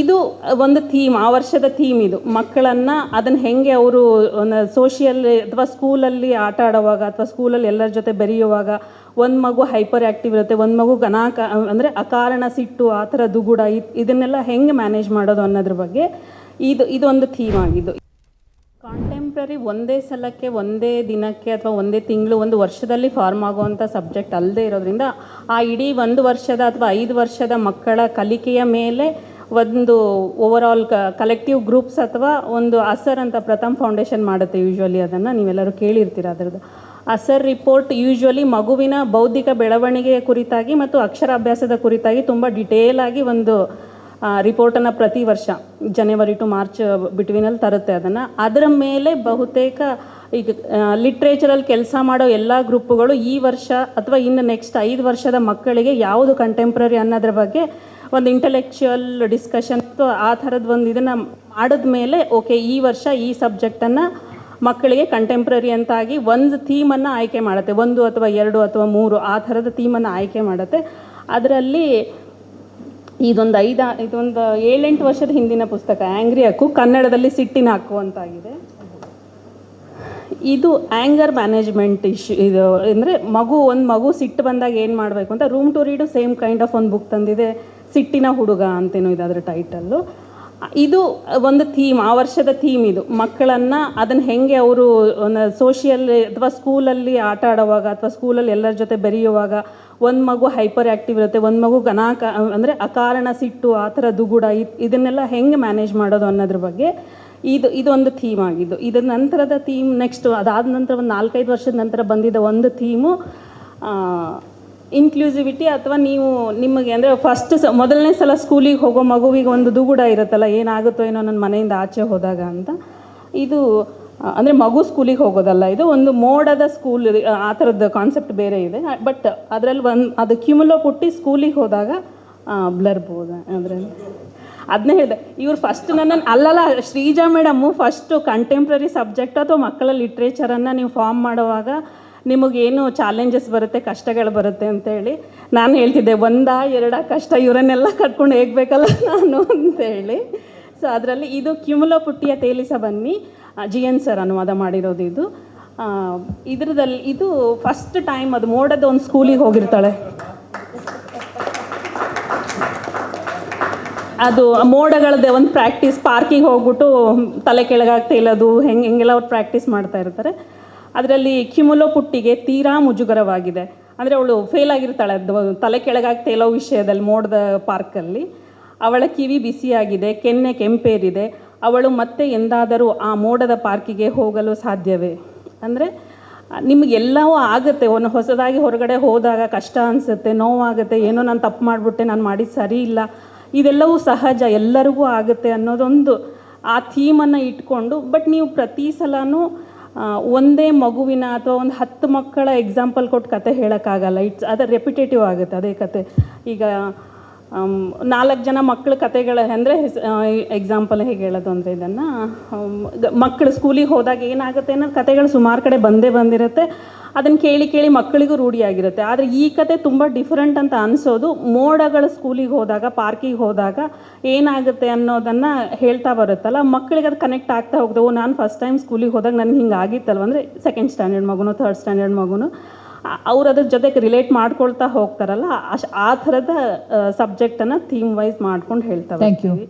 ಇದು ಒಂದು ಥೀಮ್, ಆ ವರ್ಷದ ಥೀಮ್ ಇದು. ಮಕ್ಕಳನ್ನು ಅದನ್ನು ಹೆಂಗೆ ಅವರು, ಒಂದು ಸೋಷಿಯಲ್ ಅಥವಾ ಸ್ಕೂಲಲ್ಲಿ ಆಟ ಆಡುವಾಗ ಅಥವಾ ಸ್ಕೂಲಲ್ಲಿ ಎಲ್ಲರ ಜೊತೆ ಬೆರೆಯುವಾಗ ಒಂದು ಮಗು ಹೈಪರ್ ಆ್ಯಕ್ಟಿವ್ ಇರುತ್ತೆ, ಒಂದು ಮಗು ಗನಾಕ ಅಂದರೆ ಅಕಾರಣ ಸಿಟ್ಟು, ಆ ಥರ ದುಗುಡ ಇದನ್ನೆಲ್ಲ ಹೆಂಗೆ ಮ್ಯಾನೇಜ್ ಮಾಡೋದು ಅನ್ನೋದ್ರ ಬಗ್ಗೆ ಇದು, ಇದೊಂದು ಥೀಮ್ ಆಗಿದ್ದು. ಕಾಂಟೆಂಪ್ರರಿ ಒಂದೇ ಸಲಕ್ಕೆ, ಒಂದೇ ದಿನಕ್ಕೆ ಅಥವಾ ಒಂದೇ ತಿಂಗಳು, ಒಂದು ವರ್ಷದಲ್ಲಿ ಫಾರ್ಮ್ ಆಗುವಂಥ ಸಬ್ಜೆಕ್ಟ್ ಅಲ್ಲದೆ ಇರೋದ್ರಿಂದ ಆ ಇಡೀ ಒಂದು ವರ್ಷದ ಅಥವಾ ಐದು ವರ್ಷದ ಮಕ್ಕಳ ಕಲಿಕೆಯ ಮೇಲೆ ಒಂದು ಓವರ್ ಆಲ್ ಕಲೆಕ್ಟಿವ್ ಗ್ರೂಪ್ಸ್ ಅಥವಾ ಒಂದು ಅಸರ್ ಅಂತ ಪ್ರಥಮ್ ಫೌಂಡೇಶನ್ ಮಾಡುತ್ತೆ ಯೂಶ್ವಲಿ ಅದನ್ನು. ನೀವೆಲ್ಲರೂ ಕೇಳಿರ್ತೀರ ಅದರದ್ದು. ಅಸರ್ ರಿಪೋರ್ಟ್ ಯೂಶ್ವಲಿ ಮಗುವಿನ ಬೌದ್ಧಿಕ ಬೆಳವಣಿಗೆಯ ಕುರಿತಾಗಿ ಮತ್ತು ಅಕ್ಷರಾಭ್ಯಾಸದ ಕುರಿತಾಗಿ ತುಂಬ ಡಿಟೇಲ್ ಆಗಿ ಒಂದು ರಿಪೋರ್ಟನ್ನು ಪ್ರತಿ ವರ್ಷ ಜನವರಿ ಟು ಮಾರ್ಚ್ ಬಿಟ್ವಿನಲ್ಲಿ ತರುತ್ತೆ ಅದನ್ನು. ಅದರ ಮೇಲೆ ಬಹುತೇಕ ಈಗ ಲಿಟ್ರೇಚರಲ್ಲಿ ಕೆಲಸ ಮಾಡೋ ಎಲ್ಲ ಗ್ರೂಪ್ಗಳು ಈ ವರ್ಷ ಅಥವಾ ಇನ್ನು ನೆಕ್ಸ್ಟ್ ಐದು ವರ್ಷದ ಮಕ್ಕಳಿಗೆ ಯಾವುದು ಕಂಟೆಂಪ್ರರಿ ಅನ್ನೋದ್ರ ಬಗ್ಗೆ ಒಂದು ಇಂಟಲೆಕ್ಚುಯಲ್ ಡಿಸ್ಕಷನ್ ಆ ಥರದ ಒಂದು ಇದನ್ನು ಮಾಡಿದ ಮೇಲೆ ಓಕೆ ಈ ವರ್ಷ ಈ ಸಬ್ಜೆಕ್ಟನ್ನು ಮಕ್ಕಳಿಗೆ ಕಂಟೆಂಪ್ರರಿ ಅಂತಾಗಿ ಒಂದು ಥೀಮನ್ನು ಆಯ್ಕೆ ಮಾಡುತ್ತೆ. ಒಂದು ಅಥವಾ ಎರಡು ಅಥವಾ ಮೂರು ಆ ಥರದ ಥೀಮನ್ನು ಆಯ್ಕೆ ಮಾಡುತ್ತೆ. ಅದರಲ್ಲಿ ಇದೊಂದು ಐದು, ಇದೊಂದು ಏಳೆಂಟು ವರ್ಷದ ಹಿಂದಿನ ಪುಸ್ತಕ ಆ್ಯಂಗ್ರಿ ಹಕ್ಕು ಕನ್ನಡದಲ್ಲಿ ಸಿಟ್ಟಿನ ಹಕ್ಕು ಇದು ಆ್ಯಂಗರ್ ಮ್ಯಾನೇಜ್ಮೆಂಟ್ ಇಶ್ಯೂ ಇದು ಅಂದರೆ ಮಗು, ಒಂದು ಮಗು ಸಿಟ್ಟು ಬಂದಾಗ ಏನು ಮಾಡಬೇಕು ಅಂತ room to read same kind of ಒಂದು ಬುಕ್ ತಂದಿದೆ, ಸಿಟ್ಟಿನ ಹುಡುಗ ಅಂತೇನೋ ಇದೆ ಅದರ ಟೈಟಲ್ಲು ಇದು ಒಂದು ಥೀಮ್ ಆ ವರ್ಷದ ಥೀಮ್ ಇದು. ಮಕ್ಕಳನ್ನು ಅದನ್ನು ಹೆಂಗೆ ಅವರು, ಒಂದು ಸೋಷಿಯಲ್ ಅಥವಾ ಸ್ಕೂಲಲ್ಲಿ ಆಟ ಆಡೋವಾಗ ಅಥವಾ ಸ್ಕೂಲಲ್ಲಿ ಎಲ್ಲರ ಜೊತೆ ಬೆರೆಯುವಾಗ ಒಂದು ಮಗು ಹೈಪರ್ ಆ್ಯಕ್ಟಿವ್ ಇರುತ್ತೆ, ಒಂದು ಮಗು ಗನಾಕ ಅಂದರೆ ಅಕಾರಣ ಸಿಟ್ಟು, ಆ ಥರ ದುಗುಡ, ಇದ್- ಇದನ್ನೆಲ್ಲ ಹೆಂಗೆ ಮ್ಯಾನೇಜ್ ಮಾಡೋದು ಅನ್ನೋದ್ರ ಬಗ್ಗೆ ಇದು ಇದೊಂದು ಥೀಮ್ ಆಗಿದ್ದು. ಇದರ ನಂತರದ ಥೀಮ್ ನೆಕ್ಸ್ಟ್ ಅದಾದ ನಂತರ ಒಂದು ನಾಲ್ಕೈದು ವರ್ಷದ ನಂತರ ಬಂದಿದ್ದ ಒಂದು ಥೀಮು ಇನ್ಕ್ಲೂಸಿವಿಟಿ ಅಥವಾ ನೀವು ನಿಮಗೆ ಅಂದರೆ ಫಸ್ಟ್ ಸ, ಮೊದಲನೇ ಸಲ ಸ್ಕೂಲಿಗೆ ಹೋಗೋ ಮಗುವಿಗೆ ಒಂದು ದುಗುಡ ಇರುತ್ತಲ್ಲ, ಏನಾಗುತ್ತೋ ಏನೋ ನನ್ನ ಮನೆಯಿಂದ ಆಚೆ ಹೋದಾಗ ಅಂತ. ಇದು, ಅಂದರೆ ಮಗು ಸ್ಕೂಲಿಗೆ ಹೋಗೋದಲ್ಲ, ಇದು ಒಂದು ಮೋಡದ ಸ್ಕೂಲ್ ಆ ಥರದ್ದು ಕಾನ್ಸೆಪ್ಟ್ ಬೇರೆ ಇದೆ. ಬಟ್ ಅದರಲ್ಲಿ ಒಂದು, ಅದು ಕ್ಯುಮುಲೋ ಪುಟ್ಟಿ ಸ್ಕೂಲಿಗೆ ಹೋದಾಗ ಬ್ಲರ್ಬೋದು ಅದರಲ್ಲಿ ಅದನ್ನೇ ಹೇಳಿದೆ, ಇವ್ರು ಫಸ್ಟ್ ನನ್ನನ್ನು ಅಲ್ಲಲ್ಲ, Sreeja madam first contemporary subject ಅಥವಾ ಮಕ್ಕಳ ಲಿಟ್ರೇಚರನ್ನು ನೀವು ಫಾರ್ಮ್ ಮಾಡುವಾಗ ನಿಮಗೇನು ಚಾಲೆಂಜಸ್ ಬರುತ್ತೆ, ಕಷ್ಟಗಳು ಬರುತ್ತೆ ಅಂತೇಳಿ ನಾನು ಹೇಳ್ತಿದ್ದೆ, ಒಂದಾ ಎರಡಾ ಕಷ್ಟ ಇವರನ್ನೆಲ್ಲ ಕಟ್ಕೊಂಡು ಹೇಗಬೇಕಲ್ಲ ನಾನು ಅಂತೇಳಿ. ಸೊ ಅದರಲ್ಲಿ ಇದು ಕ್ಯುಮುಲೋ ಪುಟ್ಟಿಯ ತೇಲಿಸ ಬನ್ನಿ ಜಿ ಎನ್ ಸರ್ ಅನುವಾದ ಮಾಡಿರೋದು ಇದು. ಇದರದಲ್ಲಿ ಇದು ಫಸ್ಟ್ ಟೈಮ್ ಅದು ಮೋಡದ ಒಂದು ಸ್ಕೂಲಿಗೆ ಹೋಗಿರ್ತಾಳೆ. ಅದು ಮೋಡಗಳದ್ದೆ ಒಂದು ಪ್ರಾಕ್ಟೀಸ್ ಪಾರ್ಕಿಗೆ ಹೋಗ್ಬಿಟ್ಟು ತಲೆ ಕೆಳಗಾಗ್ತಾ ಇಲ್ಲದು ಹೆಂಗೆ ಹೆಂಗೆಲ್ಲ ಅವ್ರು ಪ್ರಾಕ್ಟೀಸ್ ಮಾಡ್ತಾ ಇರ್ತಾರೆ. ಅದರಲ್ಲಿ ಕಿಮುಲೋ ಪುಟ್ಟಿಗೆ ತೀರಾ ಮುಜುಗರವಾಗಿದೆ. ಅಂದರೆ ಅವಳು ಫೇಲ್ ಆಗಿರ್ತಾಳೆ, ಅದು ತಲೆ ಕೆಳಗಾಗ್ತಾ ಇಲ್ಲೋ ವಿಷಯದಲ್ಲಿ ಮೋಡದ ಪಾರ್ಕಲ್ಲಿ ಅವಳ ಕಿವಿ ಬಿಸಿಯಾಗಿದೆ, ಕೆನ್ನೆ ಕೆಂಪೇರಿದೆ. ಅವಳು ಮತ್ತೆ ಎಂದಾದರೂ ಆ ಮೋಡದ ಪಾರ್ಕಿಗೆ ಹೋಗಲು ಸಾಧ್ಯವೇ? ಅಂದರೆ ನಿಮಗೆಲ್ಲವೂ ಆಗುತ್ತೆ, ಒಂದು ಹೊಸದಾಗಿ ಹೊರಗಡೆ ಹೋದಾಗ ಕಷ್ಟ ಅನಿಸುತ್ತೆ, ನೋವಾಗುತ್ತೆ, ಏನೋ ನಾನು ತಪ್ಪು ಮಾಡಿಬಿಟ್ಟೆ, ನಾನು ಮಾಡಿದ್ದು ಸರಿ ಇಲ್ಲ ಇದೆಲ್ಲವೂ ಸಹಜ, ಎಲ್ಲರಿಗೂ ಆಗುತ್ತೆ ಅನ್ನೋದೊಂದು ಆ ಥೀಮನ್ನು ಇಟ್ಕೊಂಡು, ಬಟ್ ನೀವು ಪ್ರತಿ ಸಲನೂ ಒಂದೇ ಮಗುವಿನ ಅಥವಾ ಒಂದು ಹತ್ತು ಮಕ್ಕಳ ಎಕ್ಸಾಂಪಲ್ ಕೊಟ್ಟು ಕತೆ ಹೇಳೋಕ್ಕಾಗಲ್ಲ. ಇಟ್ಸ್ ಅದು ರೆಪಿಟೇಟಿವ್ ಆಗುತ್ತೆ, ಅದೇ ಕತೆ. ಈಗ ನಾಲ್ಕು ಜನ ಮಕ್ಕಳ ಕತೆಗಳ, ಅಂದರೆ ಎಕ್ಸಾಂಪಲ್ ಹೇಗೆ ಹೇಳೋದು ಅಂದರೆ ಇದನ್ನು ಮಕ್ಕಳು ಸ್ಕೂಲಿಗೆ ಹೋದಾಗ ಏನಾಗುತ್ತೆ ಅನ್ನೋ ಕತೆಗಳು ಸುಮಾರು ಕಡೆ ಬಂದೇ ಬಂದಿರುತ್ತೆ. ಅದನ್ನು ಕೇಳಿ ಕೇಳಿ ಮಕ್ಕಳಿಗೂ ರೂಢಿಯಾಗಿರುತ್ತೆ ಆದರೆ ಈ ಕತೆ ತುಂಬ ಡಿಫ್ರೆಂಟ್ ಅಂತ ಅನಿಸೋದು. ಮೋಡಗಳ ಸ್ಕೂಲಿಗೆ ಹೋದಾಗ ಪಾರ್ಕಿಗೆ ಹೋದಾಗ ಏನಾಗುತ್ತೆ ಅನ್ನೋದನ್ನು ಹೇಳ್ತಾ ಬರುತ್ತಲ್ಲ. ಮಕ್ಕಳಿಗೆ ಅದು ಕನೆಕ್ಟ್ ಆಗ್ತಾ ಹೋಗ್ತವೆ ನಾನು ಫಸ್ಟ್ ಟೈಮ್ ಸ್ಕೂಲಿಗೆ ಹೋದಾಗ ನನಗೆ ಹಿಂಗೆ ಆಗಿತ್ತಲ್ವ? ಅಂದರೆ ಸೆಕೆಂಡ್ ಸ್ಟ್ಯಾಂಡರ್ಡ್ ಮಗುನು ಥರ್ಡ್ ಸ್ಟ್ಯಾಂಡರ್ಡ್ ಮಗುನು ಅವ್ರು ಅದ್ರ ಜೊತೆಗೆ ರಿಲೇಟ್ ಮಾಡ್ಕೊಳ್ತಾ ಹೋಗ್ತಾರಲ್ಲ. ಅಶ್ ಆ ಥರದ ಸಬ್ಜೆಕ್ಟನ್ನು ಥೀಮ್ ವೈಸ್ ಮಾಡ್ಕೊಂಡು ಹೇಳ್ತಾರೆ ಥ್ಯಾಂಕ್. ಬರ್ತೀವಿ.